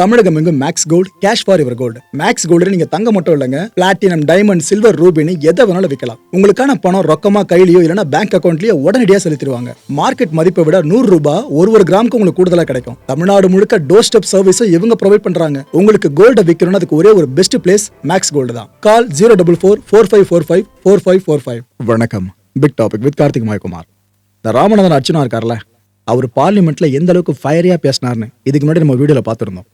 தமிழகம் எங்கும் Max Gold cash for your gold Max Gold நீங்க தங்க மட்டும் இல்லைங்க. பிளாட்டினம் டைமண்ட் சில்வர் ரூபினி எதை வேணாலும் விற்கலாம் உங்களுக்கான பணம் ரொக்கமா கையிலயோ இல்லைன்னா பேங்க் அக்கௌண்ட்லயோ உடனடியாக செலுத்திடுவாங்க. மார்க்கெட் மதிப்பை விட நூறு ரூபாய் ஒரு ஒரு கிராமுக்கு உங்களுக்கு கூடுதலா கிடைக்கும். தமிழ்நாடு முழுக்க டோர் ஸ்டெப் சர்வீஸும் இவங்க ப்ரொவைட் பண்றாங்க. உங்களுக்கு கோல்ட விற்கணும்னு அதுக்கு ஒரே ஒரு பெஸ்ட் பிளேஸ் மேக்ஸ் கோல்டு தான். Call zero double four four five four five four five four five வணக்கம். Big topic with Karthik Mayakumar இந்த ராமநாதன் அர்ச்சனா இருக்கார்ல அவர் பார்லிமெண்ட்ல எந்த அளவுக்கு ஃபயரியா பேசினார்னு இதுக்கு முன்னாடி நம்ம வீடியோல பார்த்துருந்தோம்.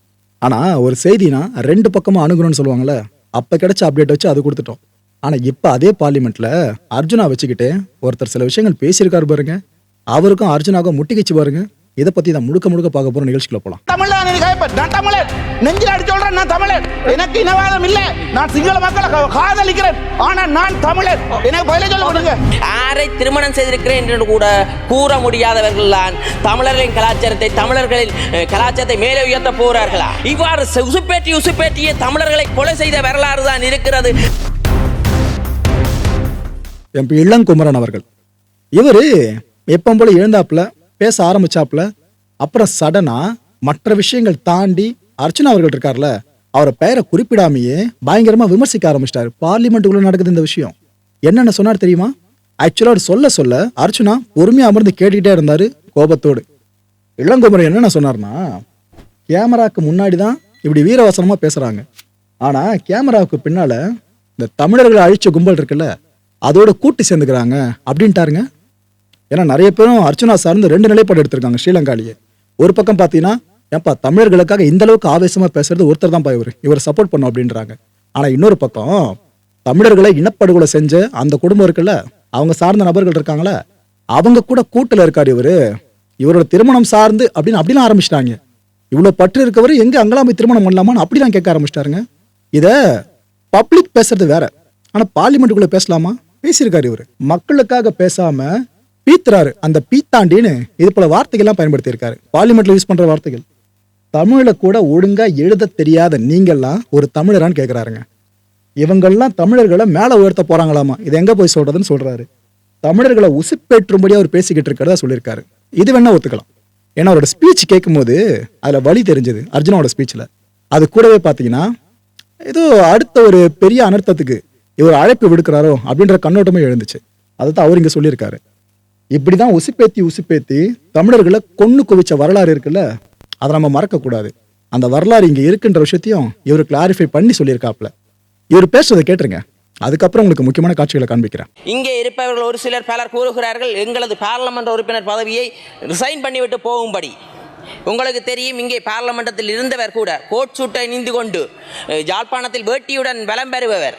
ஆனால் ஒரு செய்தினா ரெண்டு பக்கமும் அணுகணும்னு சொல்லுவாங்கல்ல அப்போ கிடைச்ச அப்டேட் வச்சு அது கொடுத்துட்டோம். ஆனால் இப்போ அதே பார்லிமெண்ட்டில் அர்ஜுனா வச்சுக்கிட்டு ஒருத்தர் சில விஷயங்கள் பேசியிருக்காரு பாருங்க. அவருக்கும் அர்ஜுனாவுக்கும் முட்டிக்கிச்சு பாருங்க. இதை பத்தி தான் முழுக்க முழுக்க பார்க்க போற நிகழ்ச்சிக்குள்ள போலாம். தமிழ் தான் எனக்கு கேட்பேன். நான் தமிழன். நெஞ்சில் அடிச்சு சொல்றேன் நான் தமிழன். எனக்கு இனவாதம் இல்ல. நான் சிங்கள மக்களை காதலிக்கிறேன். ஆனா நான் தமிழன். எனக்கு பதில சொல்ல கொடுங்க யாரை திருமணம் செய்திருக்கிறேன் என்று கூட கூற முடியாதவர்கள் தான் தமிழர்களின் கலாச்சாரத்தை தமிழர்களின் கலாச்சாரத்தை மேலே உயர்த்த போகிறார்களா இவ்வாறு உசுப்பேற்றி உசுப்பேற்றிய தமிழர்களை கொலை செய்த வரலாறு தான் இருக்கிறது. எம்பி இளங்குமரன் அவர்கள். இவரு எப்பவும் போல எழுந்தாப்புல பேச ஆரம்பிச்சாப்புல அப்புறம் சடனா மற்ற விஷயங்கள் தாண்டி அர்ச்சனா அவர்கள் இருக்கார்ல அவரை பெயரை குறிப்பிடாமையே பயங்கரமா விமர்சிக்க ஆரம்பிச்சிட்டாரு. பார்லிமெண்ட்டுக்குள்ள நடக்குது இந்த விஷயம். என்னென்ன சொன்னார் தெரியுமா? ஆக்சுவலா அவர் சொல்ல சொல்ல அர்ச்சனா பொறுமையா அமர்ந்து கேட்டுக்கிட்டே இருந்தாரு கோபத்தோடு. இளங்குமரன் என்னென்ன சொன்னார்னா கேமராக்கு முன்னாடி தான் இப்படி வீரவசனமா பேசுறாங்க. ஆனா கேமராவுக்கு பின்னால இந்த தமிழர்களை அழிச்ச கும்பல் இருக்குல்ல அதோட கூட்டி சேர்ந்துக்கிறாங்க அப்படின்ட்டாருங்க ஏன்னா நிறைய பேரும் அர்ச்சனா சார்ந்து ரெண்டு நிலைப்பாடு எடுத்திருக்காங்க ஸ்ரீலங்காலேயே. ஒரு பக்கம் பார்த்தீங்கன்னா ஏன்ப்பா தமிழர்களுக்காக இந்த அளவுக்கு ஆவேசமாக பேசுறது ஒருத்தர் தான் இவர். இவர் சப்போர்ட் பண்ணும் அப்படின்றாங்க. ஆனால் இன்னொரு பக்கம் தமிழர்களை இனப்படுகொலை செஞ்சு அந்த குடும்பம் இருக்குல்ல அவங்க சார்ந்த நபர்கள் இருக்காங்களே அவங்க கூட கூட்டில் இருக்காரு இவர். இவரோட திருமணம் சார்ந்து அப்படின்னு அப்படின்னு ஆரம்பிச்சிட்டாங்க. இவ்வளோ பற்று இருக்கவர் எங்கே அங்கெல்லாம் போய் திருமணம் பண்ணலாமான்னு அப்படிலாம் கேட்க ஆரம்பிச்சிட்டாருங்க. இதை பப்ளிக் பேசுறது வேற. ஆனால் பார்லிமெண்ட்டுக்குள்ளே பேசலாமா? பேசியிருக்காரு இவர். மக்களுக்காக பேசாமல் பீத்துறாரு. அந்த பீத்தாண்டின்னு இது போல வார்த்தைகள்லாம் பயன்படுத்தியிருக்காரு. பார்லிமெண்ட்ல யூஸ் பண்ற வார்த்தைகள். தமிழில் கூட ஒழுங்கா எழுத தெரியாத நீங்கள்லாம் ஒரு தமிழரான்னு கேட்குறாருங்க இவங்கெல்லாம் தமிழர்களை மேலே உயர்த்த போறாங்களாமா? இது எங்க போய் சொல்றதுன்னு சொல்றாரு. தமிழர்களை உசுப்பேற்றும்படி அவர் பேசிக்கிட்டு இருக்கிறதா சொல்லியிருக்காரு. இது வேணா ஒத்துக்கலாம். ஏன்னா அவரோட ஸ்பீச் கேட்கும்போது அதில் வழி தெரிஞ்சது அர்ஜுனாவோட ஸ்பீச்சில் அது கூடவே பார்த்தீங்கன்னா ஏதோ அடுத்த ஒரு பெரிய அனர்த்தத்துக்கு இவர் அழைப்பு விடுக்கிறாரோ அப்படின்ற கண்ணோட்டமே எழுந்துச்சு. அதை தான் அவர் இங்கே சொல்லியிருக்காரு. இப்படி தான் உசுப்பேத்தி உசுப்பேத்தி தமிழர்களை கொன்னு குவிச்ச வரலாறு இருக்குல்ல அதை நம்ம மறக்கக்கூடாது. அந்த வரலாறு இங்கே இருக்குன்ற விஷயத்தையும் இவர் கிளாரிஃபை பண்ணி சொல்லியிருக்காப்ல இவர் பேசுறதை கேட்டுருங்க. அதுக்கப்புறம் உங்களுக்கு முக்கியமான காட்சிகளை காண்பிக்கிறேன். இங்கே இருப்பவர்கள் ஒரு சிலர் பலர் கூறுகிறார்கள் எங்களது பாராளுமன்ற உறுப்பினர் பதவியை ரிசைன் பண்ணிவிட்டு போகும்படி. உங்களுக்கு தெரியும் இங்கே பாராளுமன்றத்தில் இருந்தவர் கூட கோட் சூட்டை நீந்து கொண்டு ஜாழ்ப்பாணத்தில் வேட்டியுடன் பலம் பெறுபவர்.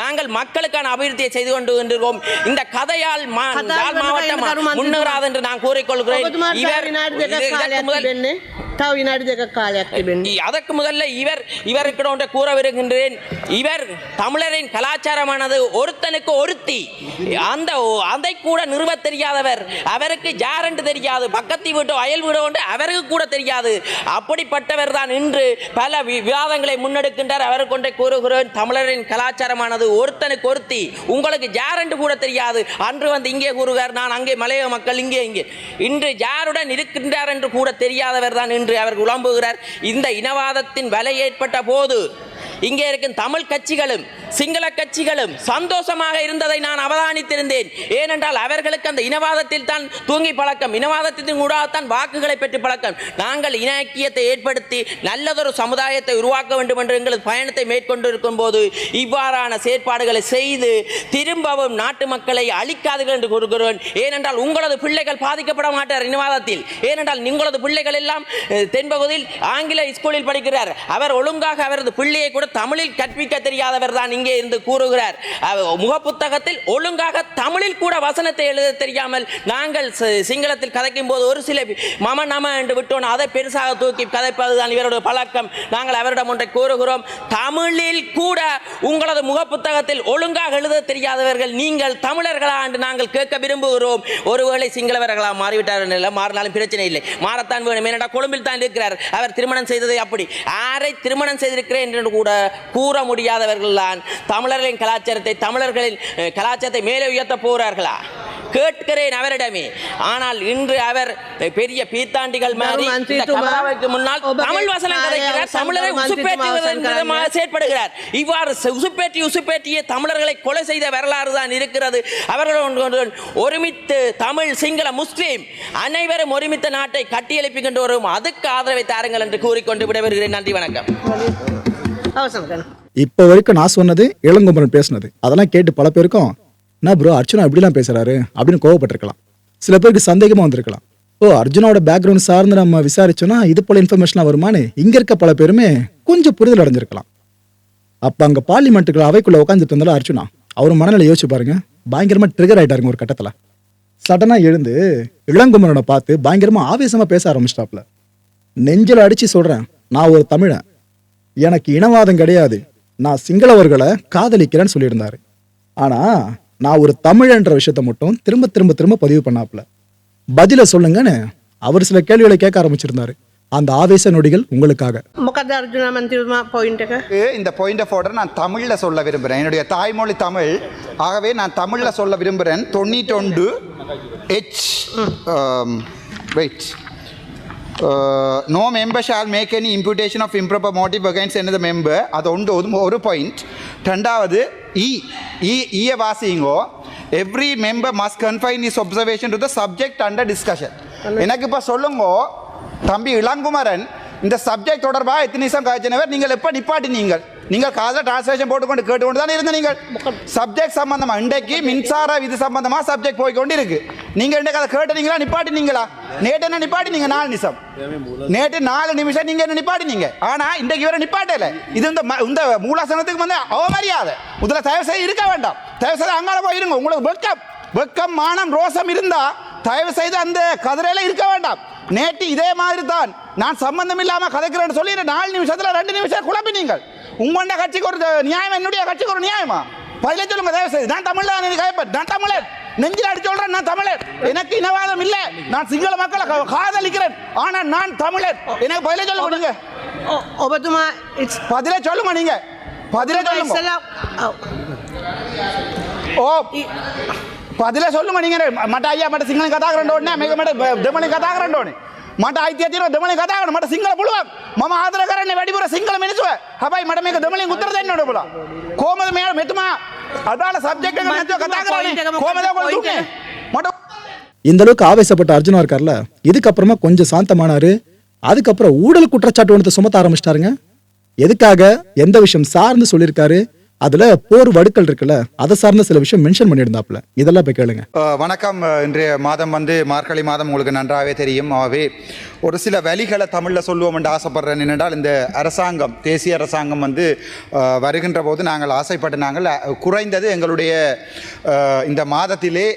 நாங்கள் மக்களுக்கான அபிவிருத்தியை செய்து கொண்டு கொண்டிருக்கோம் இந்த கதையால் மாவட்டம் முன்னேறாது என்று நான் கூறிக்கொள்கிறேன். இவர் තව විනාඩි දෙක කාලයක් තිබෙන්නේ. இ- அதற்கு முதல்ல இவர் இவருக்கு ஒன்றை கூற விருக்கின்றேன் இவர் தமிழரின் கலாச்சாரமானது ஒருத்தனுக்கு ஒருத்தி அந்த ஒ- அதை கூட நிறுவ தெரியாதவர் அவருக்கு யாரென்று தெரியாது பக்கத்து வீட்டோ அயல் வீடோ என்று அவருக்கு கூட தெரியாது அப்படிப்பட்டவர் தான் இன்று பல வி- விவாதங்களை முன்னெடுக்கின்றார் அவருக்கு ஒன்றை கூறுகிறேன் தமிழரின் கலாச்சாரமானது ஒருத்தனுக்கு ஒருத்தி உங்களுக்கு யாரென்று கூட தெரியாது அன்று வந்து இங்கே கூறுகிறார் நான் அங்கே மலைய மக்கள் இங்கே இங்கே இன்று யாருடன் இருக்கின்றார் என்று கூட தெரியாதவர் தான் இன்று என்று அவர் குழம்புகிறார் இந்த இனவாதத்தின் வலை ஏற்பட்ட போது இங்கே இருக்கும் தமிழ் கட்சிகளும் சிங்கள கட்சிகளும் சந்தோஷமாக இருந்ததை நான் அவதானித்திருந்தேன். ஏனென்றால் அவர்களுக்கு அந்த இனவாதத்தில் தான் தூங்கி பழக்கம் இனவாதத்தின் கூடத்தான் வாக்குகளை பெற்று பழக்கம். நாங்கள் இனக்கியத்தை ஏற்படுத்தி நல்லதொரு சமுதாயத்தை உருவாக்க வேண்டும் என்று எங்களது பயணத்தை மேற்கொண்டிருக்கும் போது இவ்வாறான செயற்பாடுகளை செய்து திரும்பவும் நாட்டு மக்களை அழிக்காதீர்கள் என்று கூறுகிறேன் ஏனென்றால் உங்களது பிள்ளைகள் பாதிக்கப்பட மாட்டார் இனவாதத்தில். ஏனென்றால் உங்களது பிள்ளைகள் எல்லாம் தென்பகுதியில் ஆங்கில ஸ்கூலில் படிக்கிறார். அவர் ஒழுங்காக அவரது பிள்ளையை கூட தமிழில் கற்பிக்க தெரியாதவர் தான் இங்கே இருந்து கூறுகிறார். முகப்புத்தகத்தில் ஒழுங்காக தமிழில் கூட வசனத்தை எழுத தெரியாமல் நாங்கள் சிங்களத்தில் கதைக்கும் போது ஒரு சில மம நம என்று விட்டோம். அதை பெருசாக தூக்கி கதைப்பதுதான் இவருடைய பழக்கம். நாங்கள் அவரிடம் ஒன்றை கூறுகிறோம். தமிழில் கூட உங்களது முகப்புத்தகத்தில் ஒழுங்காக எழுத தெரியாதவர்கள் நீங்கள் தமிழர்களா என்று நாங்கள் கேட்க விரும்புகிறோம். ஒருவேளை சிங்களவர்களா மாறிவிட்டார்கள் மாறினாலும் பிரச்சனை இல்லை. மாறத்தான் வேணும். ஏனென்றால் கொழும்பில் தான் இருக்கிறார். அவர் திருமணம் செய்ததை அப்படி. யாரை திருமணம் செய்திருக்கிறேன் என்று கூட கூற முடியாதவர்கள் தான் தமிழர்களின் கலாச்சாரத்தை தமிழர்களின் கலாச்சாரத்தை மேலே உயர்த்த போகிறார்களா? கேட்கிறேன் அவரிடமே. ஆனால் இன்று அவர் பெரிய பீத்தாண்டிகள் மாதிரி முன்னால் தமிழ் வசனம் கதைக்கிறார் தமிழரை உசுப்பேற்றுவதற்காக செயற்படுகிறார். இவ்வாறு உசுப்பேற்றி உசுப்பேற்றிய தமிழர்களை கொலை செய்த வரலாறு தான் இருக்கிறது. அவர்கள் ஒருமித்து தமிழ் சிங்கள முஸ்லீம் அனைவரும் ஒருமித்த நாட்டை கட்டியெழுப்பிக் கொண்டு வரும் அதுக்கு ஆதரவை தாருங்கள் என்று கூறிக்கொண்டு விடைபெறுகிறேன். நன்றி வணக்கம். அவசரம். இப்போ வரைக்கும் நான் சொன்னது இளங்குமரன் பேசினது. அதெல்லாம் கேட்டு பல பேருக்கும் என்ன ப்ரோ அர்ஜுனா இப்படிலாம் பேசுறாரு? அப்படின்னு கோவப்பட்டிருக்கலாம். சில பேருக்கு சந்தேகமா வந்திருக்கலாம். ஓ அர்ஜுனோட பேக்ரவுண்ட் சார்ந்து நம்ம விசாரிச்சோம்னா இது போல இன்ஃபர்மேஷன்லாம் வருமானு இங்க இருக்க பல பேருமே கொஞ்சம் புரிதல் அடைஞ்சிருக்கலாம். அப்ப அங்க பார்லிமெண்ட்டுக்கு அவைக்குள்ள உட்காந்துட்டு இருந்தாலும் அர்ஜுனா அவர் மனநிலை யோசிச்சு பாருங்க. பயங்கரமா ட்ரிகர் ஆயிட்டாருங்க ஒரு கட்டத்துல. சடனா எழுந்து இளங்குமரனை பார்த்து பயங்கரமா ஆவேசமா பேச ஆரம்பிச்சிட்டாப்ல நெஞ்சில் அடிச்சு சொல்றேன் நான் ஒரு தமிழன். எனக்கு இனவாதம் கிடையாது. நான் சிங்களவர்களை காதலிக்கிறேன்னு சொல்லியிருந்தாரு. ஆனா நான் ஒரு தமிழன்ற விஷயத்த மட்டும் திரும்ப திரும்ப திரும்ப பதிவு பண்ணாப்புல. பதில சொல்லுங்கன்னு அவர் சில கேள்விகளை கேட்க ஆரம்பிச்சிருந்தாரு. அந்த ஆவேச நொடிகள் உங்களுக்காக. இந்த பாயிண்ட் ஆஃப் ஆர்டர் நான் தமிழில் சொல்ல விரும்புகிறேன் என்னுடைய தாய்மொழி தமிழ். ஆகவே நான் தமிழில் சொல்ல விரும்புகிறேன் தொண்ணூற்றொண்டு H wait um, no member shall make any imputation of improper motive against எனது மெம்பர் அது ஒன்று ஒரு- பாயிண்ட் ரெண்டாவது இ இ ஈய வாசிங்கோ every member must confine his observation to the subject under discussion எனக்கு இப்போ சொல்லுங்கோ தம்பி இளங்குமரன் இந்த சப்ஜெக்ட் தொடர்பாக எத்தனை நிமிஷம் காய்ச்சினவர் நீங்கள் எப்போ நிப்பாட்டினீங்கள் நீங்கள் காதில் டிரான்ஸ்லேஷன் போட்டுக்கொண்டு கேட்டுக்கொண்டு தானே இருந்த நீங்கள் சப்ஜெக்ட் சம்பந்தமா இன்றைக்கு மின்சார விதி சம்பந்தமா சப்ஜெக்ட் போய் கொண்டு இருக்கு நீங்க இன்றைக்கு அதை கேட்டுனீங்களா நிப்பாட்டினீங்களா? நேற்று என்ன நிப்பாட்டினீங்க? நாலு நிமிஷம். நேற்று நாலு நிமிஷம் நீங்க என்ன நிப்பாட்டினீங்க? ஆனா இன்றைக்கு இவரை நிப்பாட்டல. இது இந்த ம- இந்த மூலாசனத்துக்கு வந்து அவமரியாதை. முதல்ல தயவு செய்து இருக்க வேண்டாம். தயவு செய்து அங்கால போய் இருங்க. உங்களுக்கு வெக்கம். வெக்கம் மானம் ரோசம் இருந்தா தயவு செய்து அந்த கதிரையில இருக்க வேண்டாம். நேற்று இதே மாதிரி தான். நான் சம்பந்தம் இல்லாம கதைக்கிறேன்னு சொல்லி நாலு நிமிஷத்துல ரெண்டு நிமிஷம் குழப்பினீங்கள். உங்களோட கட்சிக்கு ஒரு நியாயம் என்னுடைய கட்சிக்கு ஒரு நியாயமா? பதிலே சொல்லுங்க தயவு செய்து நான் தமிழ் தான் நான் தமிழன். நெஞ்சில் அடிச்சு சொல்றேன் நான் தமிழர் எனக்கு இனவாதம் இல்ல நான் சிங்கள மக்களை கா- காதலிக்கிறேன் ஆனா நான் தமிழர் எனக்கு பதில சொல்லுங்க நீங்க ඔබතුමා it's பதில சொல்லுங்க நீங்க பதில சொல்லுங்க ඉස්සලා ஓ பதில சொல்லுங்க நீங்க මට අයියා මට සිංහල කතා කරන්න ඕනේ නැහැ මේක මට දෙමළෙන් කතා කරන්න ඕනේ මට අයිතිය තියෙනවා දෙමළෙන් කතා කරන්න මට සිංහල පුළුවන් මම ආදර කරන්නේ වැඩිපුර සිංහල මිනිස්සුව හැබැයි මට මේක දෙමළෙන් උත්තර දෙන්න ඕනේ ඔබලා කොහමද මෙයා මෙතුමා அதான சப்ஜெக்ட் இந்த அளவுக்கு ஆவேசப்பட்ட அர்ஜுனா இருக்கார்ல இதுக்கப்புறமா கொஞ்சம் சாந்தமானாரு அதுக்கப்புறம் ஊடல் குற்றச்சாட்டு ஒன்று சுமத்த ஆரம்பிச்சிட்டாருங்க. எதுக்காக? எந்த விஷயம் சார்ந்து சொல்லியிருக்காரு? அதுல போர் வடுக்கள் இருக்குல்ல அதை சார்ந்த சில விஷயம் மென்ஷன் பண்ணியிருந்தாப்ல இதெல்லாம் போய் கேளுங்க. வணக்கம். இன்றைய மாதம் வந்து மார்கழி மாதம் உங்களுக்கு நன்றாகவே தெரியும். ஆகவே ஒரு சில வழிகளை தமிழில் சொல்லுவோம் என்று ஆசைப்படுறேன். என்னென்றால் இந்த அரசாங்கம் தேசிய அரசாங்கம் வந்து வருகின்ற போது நாங்கள் ஆசைப்பட்டு நாங்கள் குறைந்தது எங்களுடைய இந்த மாதத்திலே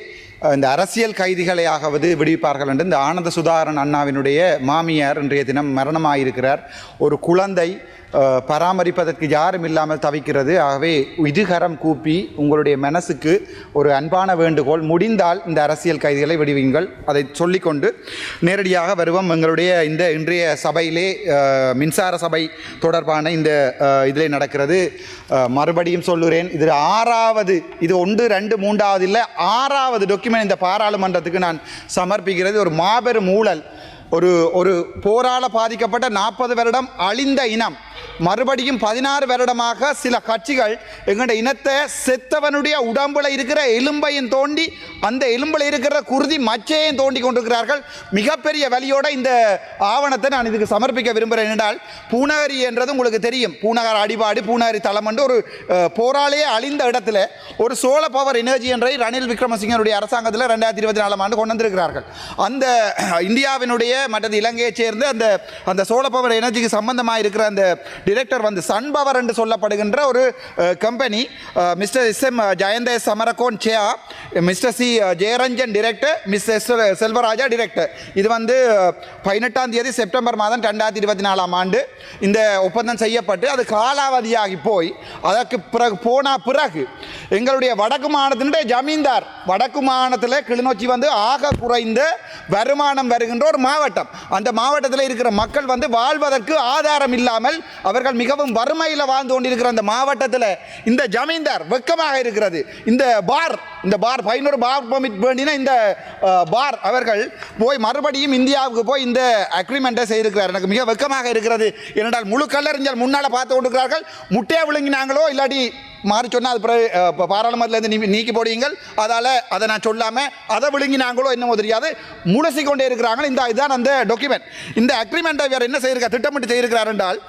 இந்த அரசியல் கைதிகளையாகவது விடுவிப்பார்கள் என்று இந்த ஆனந்த சுதாகரன் அண்ணாவினுடைய மாமியார் இன்றைய தினம் மரணமாயிருக்கிறார். ஒரு குழந்தை பராமரிப்பதற்கு யாரும் இல்லாமல் தவிக்கிறது. ஆகவே இதுகரம் கூப்பி உங்களுடைய மனசுக்கு ஒரு அன்பான வேண்டுகோள் முடிந்தால் இந்த அரசியல் கைதிகளை விடுவீங்கள். அதை சொல்லிக்கொண்டு நேரடியாக வருவோம். எங்களுடைய இந்த இன்றைய சபையிலே மின்சார சபை தொடர்பான இந்த இதிலே நடக்கிறது. மறுபடியும் சொல்லுகிறேன் இது ஆறாவது இது ஒன்று ரெண்டு மூன்றாவது இல்லை ஆறாவது டாக்குமெண்ட் இந்த பாராளுமன்றத்துக்கு நான் சமர்ப்பிக்கிறது. ஒரு மாபெரும் ஊழல். ஒரு ஒரு போரால பாதிக்கப்பட்ட நாற்பது வருடம் அழிந்த இனம். மறுபடியும் பதினாறு வருடமாக சில கட்சிகள் எங்களுடைய இனத்தை செத்தவனுடைய உடம்புல இருக்கிற எலும்பையும் தோண்டி அந்த எலும்பில் இருக்கிற குருதி மச்சையும் தோண்டி கொண்டிருக்கிறார்கள். மிகப்பெரிய வலியோட இந்த ஆவணத்தை நான் இதுக்கு சமர்ப்பிக்க விரும்புகிறேன் என்றால் பூநகரி என்றது உங்களுக்கு தெரியும். பூநகர் அடிபாடு பூநகரி தளம் என்று ஒரு போராளையே அழிந்த இடத்துல ஒரு சோழ பவர் எனர்ஜி என்றை ரணில் விக்ரமசிங்கனுடைய அரசாங்கத்தில் ரெண்டாயிரத்தி இருபத்தி நாலாம் ஆண்டு கொண்டு வந்திருக்கிறார்கள். அந்த இந்தியாவினுடைய மற்றது இலங்கையைச் சேர்ந்த அந்த அந்த சோழ பவர் எனர்ஜிக்கு சம்பந்தமாக இருக்கிற அந்த டிரெக்டர் வந்து சன் பவர் என்று சொல்லப்படுகின்ற ஒரு company Mr S M Jayantha Samarakoon சேயா Mr C Jayaranjan director Miss S Selvaraja director இது வந்து பதினெட்டாம் தேதி செப்டம்பர் மாதம் ரெண்டாயிரத்தி இருபத்தி நாலாம் ஆண்டு இந்த ஒப்பந்தம் செய்யப்பட்டு அது காலாவதியாகி போய் அதற்கு பிறகு போன பிறகு எங்களுடைய வடக்கு மாநிலத்தினுடைய ஜமீன்தார் வடக்கு மாநிலத்தில் கிளிநொச்சி வந்து ஆக குறைந்த வருமானம் வருகின்ற ஒரு மாவட்டம் அந்த மாவட்டத்தில் இருக்கிற மக்கள் வந்து வாழ்வதற்கு ஆதாரம் இல்லாமல் அவர்கள் மிகவும் வறுமையில் வாழ்ந்து கொண்டிருக்கிற அந்த மாவட்டத்தில் இந்த ஜமீன்தார் வெக்கமாக இருக்கிறது. இந்த பார் இந்த பார் பதினோரு பார் பர்மிட் வேண்டின இந்த பார் அவர்கள் போய் மறுபடியும் இந்தியாவுக்கு போய் இந்த அக்ரிமெண்ட்டை செய்திருக்கிறார். எனக்கு மிக வெக்கமாக இருக்கிறது. ஏனென்றால் முழு கல்லறிஞர் முன்னால் பார்த்து கொண்டிருக்கிறார்கள். முட்டையை விழுங்கினாங்களோ இல்லாட்டி மாறி சொன்னால் அது பிறகு பாராளுமன்றத்திலேருந்து நீ நீக்கி போடுவீங்கள். அதால் அதை நான் சொல்லாமல் அதை விழுங்கினாங்களோ என்னமோ தெரியாது. முழுசி கொண்டே இருக்கிறாங்க இந்த இதுதான் அந்த டாக்குமெண்ட் இந்த அக்ரிமெண்ட்டை வேறு என்ன செய்யிருக்கார் திட்டமிட்டு செய்திருக்கிறார் என்றால்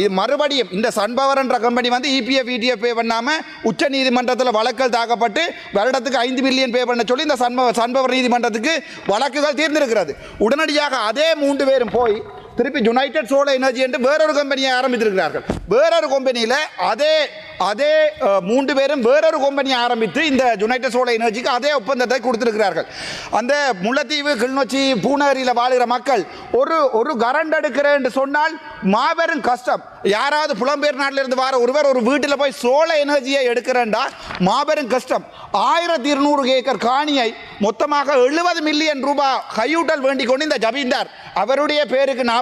இது மறுபடியும் இந்த சன்பவர் என்ற கம்பெனி வந்து இபிஎஃப் இடிஎஃப் பே பண்ணாமல் உச்சநீதிமன்றத்தில் வழக்கல் தாக்கப்பட்டு வருடத்துக்கு ஐந்து மில்லியன் பே பண்ண சொல்லி இந்த சன்பவர் சன்பவர் நீதிமன்றத்துக்கு வழக்குகள் தீர்ந்திருக்கிறது. உடனடியாக அதே மூன்று பேரும் போய் திருப்பி யுனைடெட் சோலர் எனர்ஜி என்று வேறொரு கம்பெனியை ஆரம்பித்திருக்கிறார்கள். வேறொரு கம்பெனியில் அதே அதே மூன்று பேரும் வேறொரு கம்பெனியை ஆரம்பித்து இந்த யுனைடெட் சோலர் எனர்ஜிக்கு அதே ஒப்பந்தத்தை கொடுத்திருக்கிறார்கள். அந்த முல்லைத்தீவு கிளிநொச்சி பூநகரியில் வாழுகிற மக்கள் ஒரு ஒரு கரண்ட் எடுக்கிறேன் என்று சொன்னால் மாபெரும் கஷ்டம். யாராவது புலம்பெயர் நாட்டில் இருந்து வர ஒருவர் ஒரு வீட்டில் போய் சோழ எனர்ஜியை எடுக்கிறேன்டா மாபெரும் கஷ்டம். ஆயிரத்தி இருநூறு ஏக்கர் காணியை மொத்தமாக எழுபது மில்லியன் ரூபாய் கையூட்டல் வேண்டிக் கொண்டு இந்த ஜமீன்தார் அவருடைய பேருக்கு நான்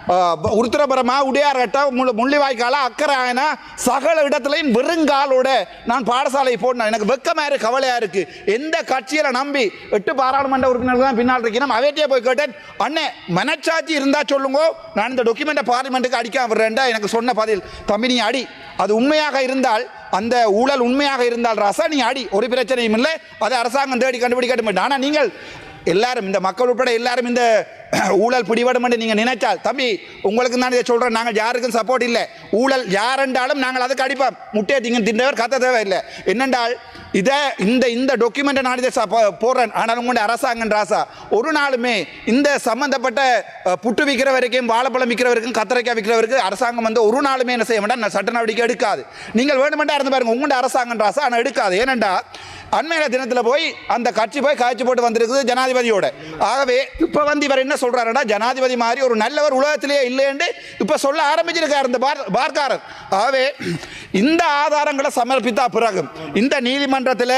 உருத்திரபுரமா உடையார்கட்ட முள்ளு முள்ளிவாய்க்கால அக்கராயனா சகல இடத்துலையும் வெறுங்காலோட நான் பாடசாலை போடணும். எனக்கு வெக்கமாக இருக்கு கவலையாக இருக்கு. எந்த கட்சியில் நம்பி எட்டு பாராளுமன்ற உறுப்பினர்கள் தான் பின்னால் இருக்கணும் அவைட்டே போய் கேட்டேன் அண்ணே மனச்சாட்சி இருந்தால் சொல்லுங்க. நான் இந்த டாக்குமெண்ட்டை பார்லிமெண்ட்டுக்கு அடிக்க விடுறேன்டா எனக்கு சொன்ன பதில் தம்பி நீ அடி. அது உண்மையாக இருந்தால் அந்த ஊழல் உண்மையாக இருந்தால் ரசா நீ அடி. ஒரு பிரச்சனையும் இல்லை. அதை அரசாங்கம் தேடி கண்டுபிடிக்க ஆனால் நீங்கள் எல்லாரும் இந்த மக்கள் உட்பட எல்லாரும் இந்த ஊழல் பிடிபடும் என்று நீங்கள் நினைச்சால் தம்பி உங்களுக்கு தான் இதை சொல்கிறோம் நாங்கள் யாருக்கும் சப்போர்ட் இல்லை. ஊழல் யாரென்றாலும் நாங்கள் அதுக்கு அடிப்போம். முட்டையை திங்க தின்றவர் கத்த தேவையில்லை. என்னென்றால் இதை இந்த இந்த டாக்குமெண்ட்டை நான் இதை போடுறேன். ஆனால் உங்களுடைய அரசாங்கம் ராசா ஒரு நாளுமே இந்த சம்மந்தப்பட்ட புட்டு விற்கிற வரைக்கும் வாழைப்பழம் விற்கிறவருக்கும் கத்திரிக்காய் விற்கிறவருக்கு அரசாங்கம் வந்து ஒரு நாளுமே என்ன செய்ய வேண்டாம் சட்ட நடவடிக்கை எடுக்காது. நீங்கள் வேணுமெண்டா இருந்து பாருங்க உங்களுடைய அரசாங்கம் ராசா ஆனால் எடுக்காது. ஏனென்றா அண்மையில தினத்தில் போய் அந்த கட்சி போய் காய்ச்சி போட்டு வந்திருக்குது ஜனாதிபதியோட. ஆகவே இப்போ வந்து இவர் என்ன சொல்றாருடா ஜனாதிபதி மாதிரி ஒரு நல்லவர் உலகத்திலேயே இல்லைன்னு இப்போ சொல்ல ஆரம்பிச்சிருக்காரு இந்த பார் பார்க்காரர் ஆகவே இந்த ஆதாரங்களை சமர்ப்பித்தா பிறகு இந்த நீதிமன்றத்தில்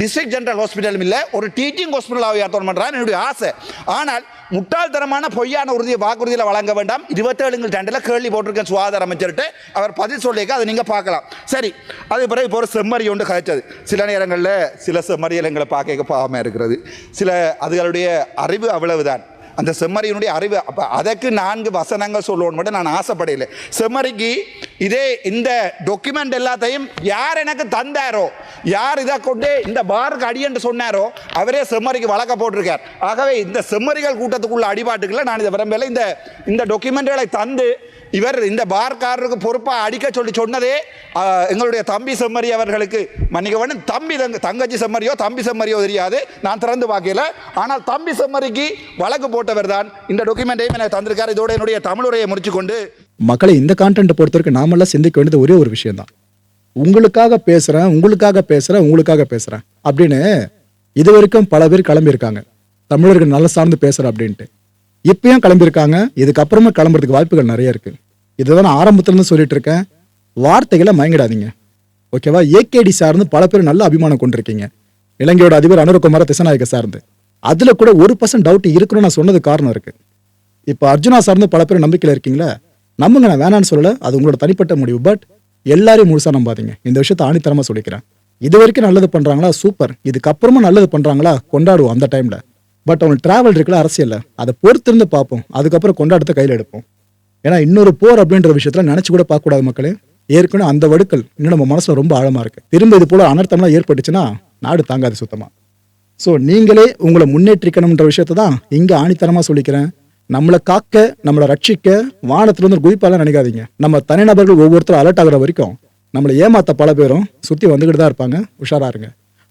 டிஸ்ட்ரிக்ட் ஜெனரல் ஹாஸ்பிட்டலும் இல்லை ஒரு டீச்சிங் ஹாஸ்பிட்டலாக உயர்த்தணும் பண்ணுறான்னு என்னுடைய ஆசை. ஆனால் முட்டாள்தனமான பொய்யான உறுதியை வாக்குறுதியில் வழங்க வேண்டாம். இருபத்தேழுங்கள் ரெண்டில் கேள்வி போட்டிருக்கேன் சுகாதார அமைச்சர்கிட்ட. அவர் பதில் சொல்லியிருக்க அதை நீங்கள் பார்க்கலாம். சரி அது பிறகு இப்போ ஒரு செம்மறி ஒன்று கதைச்சது. சில நேரங்களில் சில செம்மறியல் எங்களை பார்க்க பாவமாக இருக்கிறது. சில அதுகளுடைய அறிவு அவ்வளவுதான். அந்த செம்மறியினுடைய அறிவு அப்போ அதற்கு நான்கு வசனங்கள் சொல்லுவோன்னு மட்டும் நான் ஆசைப்படையில செம்மறிக்கு இதே இந்த டாக்குமெண்ட் எல்லாத்தையும் யார் எனக்கு தந்தாரோ யார் இதை கொண்டு இந்த பாருக்கு அடியன்று சொன்னாரோ அவரே செம்மறிக்கு வழக்க போட்டிருக்கார். ஆகவே இந்த செம்மறிகள் கூட்டத்துக்குள்ள அடிபாட்டுக்குள்ள நான் இதை விரும்பல இந்த இந்த டாக்குமெண்ட்களை தந்து இவர் இந்த பார்க்காரருக்கு பொறுப்பாக அடிக்க சொல்லி சொன்னதே எங்களுடைய தம்பி செம்மறி அவர்களுக்கு. மன்னிக்க வேண்டும் தம்பி தங்க தங்கச்சி செம்மறியோ தம்பி செம்மறியோ தெரியாது. நான் திறந்து பார்க்கல. ஆனால் தம்பி செம்மறிக்கு வழக்கு போட்டவர் தான் இந்த டாக்குமெண்ட்டையும் எனக்கு தந்திருக்கார். இதோட என்னுடைய தமிழுரையை முடிச்சு கொண்டு மக்களை இந்த கான்டென்ட்டை பொறுத்தவரைக்கும் நாமெல்லாம் சிந்திக்க வேண்டியது ஒரே ஒரு விஷயம் தான் உங்களுக்காக பேசுகிறேன் உங்களுக்காக பேசுகிறேன் உங்களுக்காக பேசுகிறேன் அப்படின்னு இது வரைக்கும் பல பேர் கிளம்பியிருக்காங்க. தமிழர்கள் நல்ல சார்ந்து பேசுகிறேன் அப்படின்ட்டு. இப்பயும் கிளம்பியிருக்காங்க. இதுக்கப்புறமா கிளம்புறதுக்கு வாய்ப்புகள் நிறைய இருக்குது இதுதான் நான் ஆரம்பத்துலேருந்து சொல்லிட்டு இருக்கேன். வார்த்தைகளை மயங்கிடாதீங்க. ஓகேவா? ஏகேடி சார்ந்து பல பேர் நல்ல அபிமானம் கொண்டிருக்கீங்க. இலங்கையோட அதிபர் அனுரகுமார திசநாயக்க சார்ந்து. அதில் கூட ஒரு பர்சன்ட் டவுட் இருக்குன்னு நான் சொன்னது காரணம் இருக்குது இப்போ அர்ஜுனா சார்ந்து பல பேர் நம்பிக்கையில் இருக்கீங்களா? நம்புங்க நான் வேணான்னு சொல்லலை அது உங்களோட தனிப்பட்ட முடிவு. பட் எல்லாரையும் முழுசா நம்பாதீங்க. இந்த விஷயத்த ஆணித்தரமாக சொல்லிக்கிறேன். இது வரைக்கும் நல்லது பண்ணுறாங்களா சூப்பர் இதுக்கப்புறமா நல்லது பண்ணுறாங்களா கொண்டாடுவோம் அந்த டைமில் பட் அவங்க டிராவல் இருக்குல்ல அரசியல்ல. அதை பொறுத்திருந்து பார்ப்போம். அதுக்கப்புறம் கொண்டாடத்தை கையில் எடுப்போம். ஏன்னா இன்னொரு போர் அப்படின்ற விஷயத்தில் நினச்சி கூட பார்க்கக்கூடாது மக்களே. ஏற்கனவே அந்த வடுக்கள் இன்னும் நம்ம மனசில் ரொம்ப ஆழமாக இருக்குது திரும்ப இது போல் அனர்த்தம்லாம் ஏற்பட்டுச்சுன்னா நாடு தாங்காது சுத்தமாக ஸோ நீங்களே உங்களை முன்னேற்றிக்கணுன்ற விஷயத்தை தான் இங்கே ஆணித்தரமாக சொல்லிக்கிறேன். நம்மளை காக்க நம்மளை ரட்சிக்க வானத்திலிருந்து குதிப்பாலாம் நினைக்காதீங்க. நம்ம தனிநபர்கள் ஒவ்வொருத்தரும் அலர்ட் ஆகுற வரைக்கும் நம்மளை ஏமாத்த பல பேரும் சுற்றி வந்துக்கிட்டு தான் இருப்பாங்க. உஷாரா இருங்க.